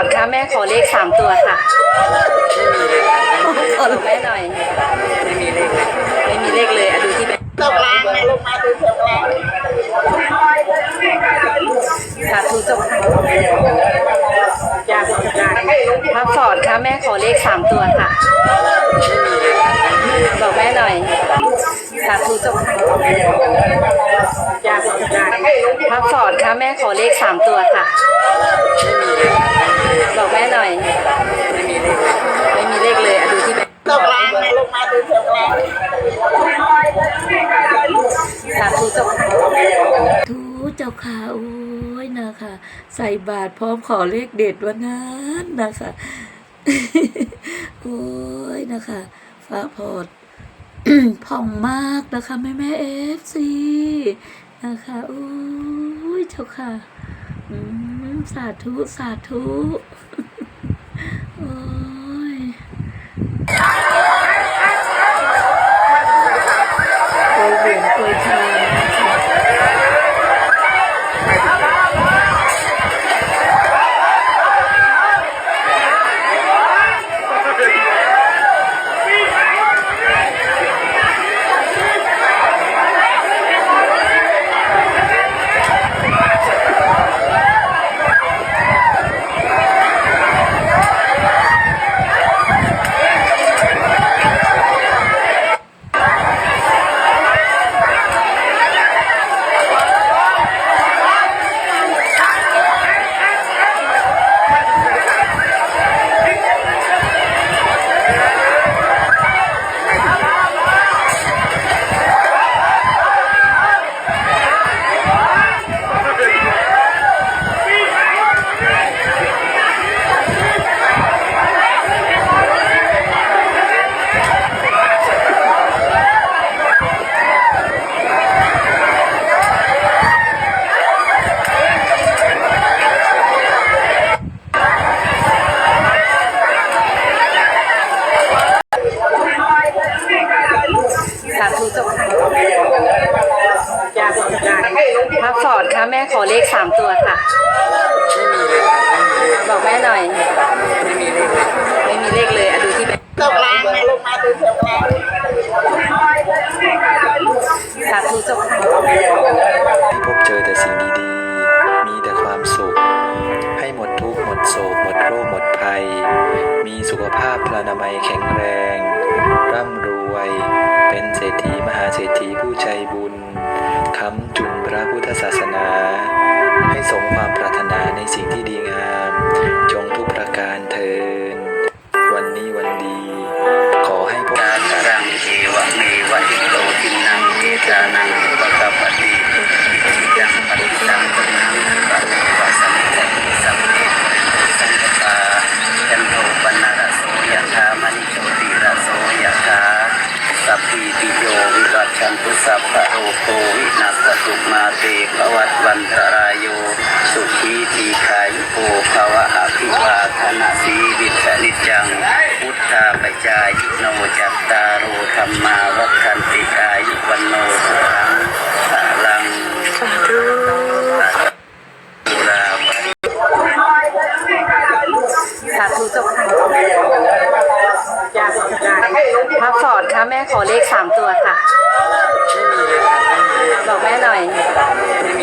อร์ดค่ะแม่ขอเลขสามตัวค่ะขอแม่หน่อย ไม่มีเลขไม่มีเลขเลยอะดูที่แม่ตกลางนะลงมาดูตกลางสาธุจบยากยากพระฟอดค่ะแม่ขอเลขสามตัวค่ะ บอกแม่หน่อยสาธุจบยากยากพระฟอดค่ะแม่ขอเลขสามตัวค่ะ บอกแม่หน่อย ไม่มีเลขไม่มีเลขเลยอะดูที่แม่ตกล้างนะลงมาดูตกล้างสาธุเจบทูเจ้าค่ะโอ้ยนะคะ ใส่บาตรพร้อมขอเลขเด็ดวันนั้นนะคะโอ้ยนะคะฟ้าพอดผ่องมากนะคะแม่แม่เอฟซีนะคะโอ้ยเจ้าค่ะ อืม สาธุ สาธุโอ้ สาธุเจบยากยากพระฟอร์ดค่ะแม่ขอเลขสามตัวค่ะ บอกแม่หน่อย ไม่มีเลขเลยไม่มีเลขเลยอะดูที่แม่ตกลางนะลงมาดูตกลางสาธุเจบพบเจอแต่สิ่งดีๆ มีแต่ความสุข ให้หมดทุกข์หมดโศกหมดโรคหมดภัย มีสุขภาพพลานามัยแข็งแรง ร่ำรวย เป็นเศรษฐีมหาเศรษฐีผู้ใจบุญค้ำจุนพระพุทธศาสนา ให้สมความปรารถนาในสิ่งที่ดีงาม จงทุกประการเธอ โรโควินัสตุมาเตภวัตวันตรายโย สุขีทีขายโกภาวะอภิวาทนาสีวิสนิจัง พุทธาปจายโนจัตตารโอธรรมาวัฏันติอายวันโนสุขังสาลังสาธุราปะสาธุเจบยากยากพระฟอร์ดค่ะแม่ขอเลขสามตัวค่ะ